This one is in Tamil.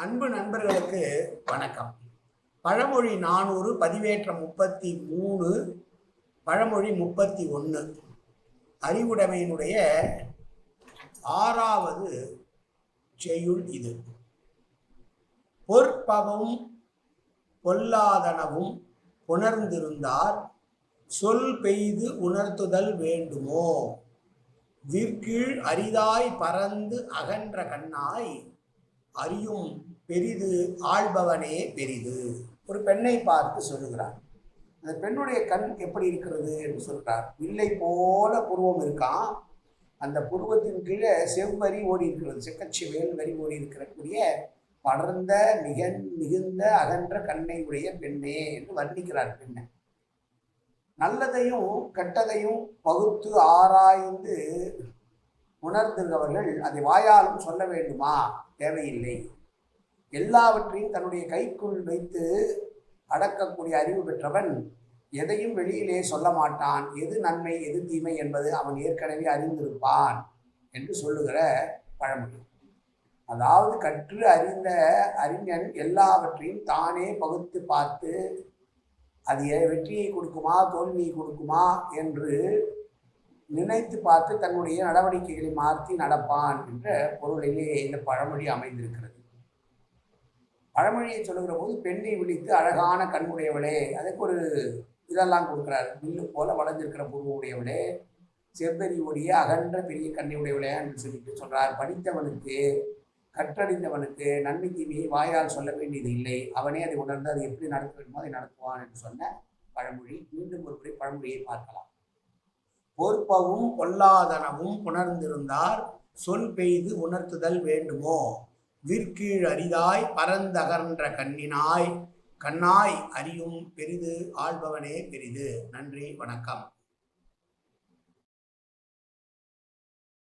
அன்பு நண்பர்களுக்கு வணக்கம். பழமொழி நானூறு பதிவேற்றம் முப்பத்தி மூணு பழமொழி முப்பத்தி ஒன்று அறிவுடைமையினுடைய ஆறாவது செய்யுள் இது. பொற்பவும் பொல்லாதனவும் உணர்ந்திருந்தார் சொல் பெய்து உணர்த்துதல் வேண்டுமோ? விற்கீழ் அரிதாய் பறந்து அகன்ற கண்ணாய் அறியும் பெரிது ஆள்பவனே பெரிது. ஒரு பெண்ணை பார்த்து சொல்லுகிறார். அந்த பெண்ணுடைய கண் எப்படி இருக்கிறது என்று சொல்கிறார் வில்லை போல புருவம் இருக்கான் அந்த புருவத்தின் கீழே செவ்வரி ஓடி இருக்கிறது. செக்கச்சி வேல் வரி ஓடி இருக்கக்கூடிய படர்ந்த மிக மிகுந்த அகன்ற கண்ணை உடைய பெண்ணே என்று வர்ணிக்கிறார் பெண்ணை. நல்லதையும் கெட்டதையும் பகுத்து ஆராய்ந்து உணர்ந்துகிறவர்கள் அதை வாயாலும் சொல்ல வேண்டுமா? தேவையில்லை. எல்லாவற்றையும் தன்னுடைய கைக்குள் வைத்து அடக்கக்கூடிய அறிவு பெற்றவன் எதையும் வெளியிலே சொல்ல மாட்டான். எது நன்மை எது தீமை என்பது அவன் ஏற்கனவே அறிந்திருப்பான் என்று சொல்லுகிற பழமொழி. அதாவது கற்று அறிந்த அறிஞன் எல்லாவற்றையும் தானே பகுத்து பார்த்து அது வெற்றியை கொடுக்குமா தோல்வியை கொடுக்குமா என்று நினைத்து பார்த்து தன்னுடைய நடவடிக்கைகளை மாற்றி நடப்பான் என்ற பொருளிலே இந்த பழமொழி அமைந்திருக்கிறது. பழமொழியை சொல்லுகிற போது பெண்ணை விழித்து அழகான கண்ணுடையவளே அதுக்கு ஒரு இதெல்லாம் கொடுக்குறாரு. மில்லு போல வளைஞ்சிருக்கிற உடையவளே செவ்வரி உடைய அகன்ற பெரிய கண்ணை உடையவளே என்று சொல்லிட்டு சொல்றார். படித்தவனுக்கு கற்றறிந்தவனுக்கு நன்மை தீமையை வாயால் சொல்ல வேண்டியது இல்லை. அவனே அதை உணர்ந்து அதை எப்படி நடத்த வேண்டுமோ அதை நடத்துவான் என்று சொன்ன பழமொழி. மீண்டும் ஒரு முறை பழமொழியை பார்க்கலாம். பொறுப்பவும் கொல்லாதனவும் புணர்ந்திருந்தார் சொல் பெய்து உணர்த்துதல் வேண்டுமோ? விற்கீழ் அரிதாய் பரந்தகன்ற கண்ணினாய். கண்ணாய் அறியும் பெரிது ஆள்பவனே பெரிது. நன்றி வணக்கம்.